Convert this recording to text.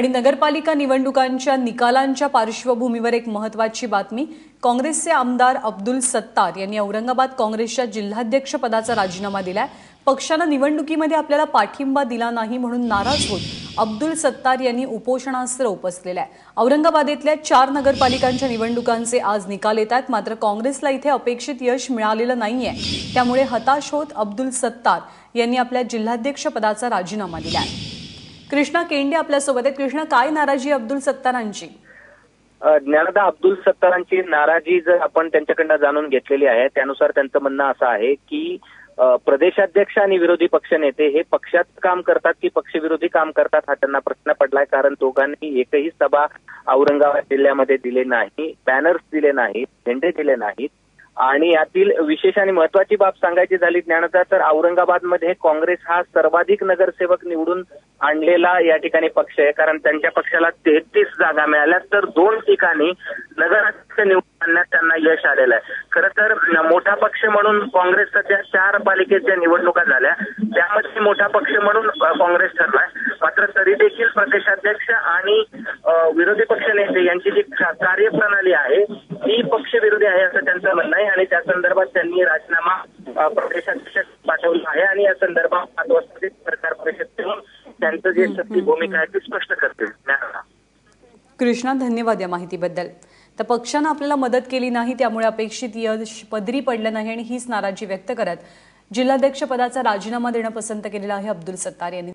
आणि नगरपालिका निवडणुकांच्या निकालांच्या पार्श्वभूमीवर एक महत्वाची बातमी काँग्रेसचे आमदार अब्दुल सत्तार यांनी औरंगाबाद काँग्रेसच्या जिल्हाध्यक्ष पदाचा राजीनामा दिलाय. पक्षानं निवडणुकीमध्ये आपल्याला पाठिंबा दिला नाही म्हणून नाराज होत अब्दुल सत्तार यांनी उपोषणास्त्र उपसलेलं आहे औरंगाबादेतल्या चार नगरपालिकांच्या निवडणुकांचे आज निकाल येत आहेत मात्र काँग्रेसला इथे अपेक्षित यश मिळालेलं नाहीये. त्यामुळे हताश होत अब्दुल सत्तार यांनी आपल्या जिल्हाध्यक्ष पदाचा राजीनामा आहे कृष्णा केंडे आपल्यासोबत आहेत. कृष्णा काय नाराजी अब्दुल सत्तारांची? ज्ञानदा अब्दुल सत्तारांची नाराजी जर आपण त्यांच्याकडनं जाणून घेतलेली आहे त्यानुसार त्यांचं म्हणणं असं आहे की प्रदेशाध्यक्ष आणि विरोधी पक्षनेते हे पक्षात काम करतात की पक्षविरोधी काम करतात हा त्यांना प्रश्न पडलाय. कारण दोघांनी एकही सभा औरंगाबाद जिल्ह्यामध्ये दिले नाही बॅनर्स दिले नाहीत झेंडे दिले नाहीत. आणि यातील विशेष आणि महत्वाची बाब सांगायची झाली ज्ञानदा तर औरंगाबादमध्ये काँग्रेस हा सर्वाधिक नगरसेवक निवडून आणलेला या ठिकाणी पक्ष आहे. कारण त्यांच्या पक्षाला तेहतीस जागा मिळाल्या तर दोन ठिकाणी नगर पक्ष निवडून आणण्यात त्यांना यश आलेलं आहे. खरं तर मोठा पक्ष म्हणून काँग्रेस सध्या चार पालिकेच्या निवडणुका झाल्या. त्यामध्ये मोठा पक्ष म्हणून काँग्रेस ठरलाय. मात्र तरी देखील प्रदेशाध्यक्ष आणि विरोधी पक्ष नेते यांची जी कार्यप्रणाली आहे ती पक्षविरोधी आहे असं त्यांचं म्हणणं आहे. आणि त्या संदर्भात त्यांनी राजीनामा प्रदेशाध्यक्ष पाठवला आहे. आणि या संदर्भात पाच वाजता सरकार परिषद घेऊन त्यांचं जे सत्य भूमिका आहे ती स्पष्ट करतील. कृष्णा धन्यवाद या माहितीबद्दल. तर पक्षानं आपल्याला मदत केली नाही त्यामुळे अपेक्षित यश पदरी पडलं नाही आणि हीच नाराजी व्यक्त करत जिल्हाध्यक्ष पदाचा राजीनामा देणं पसंत केलेलं आहे अब्दुल सत्तार यांनी.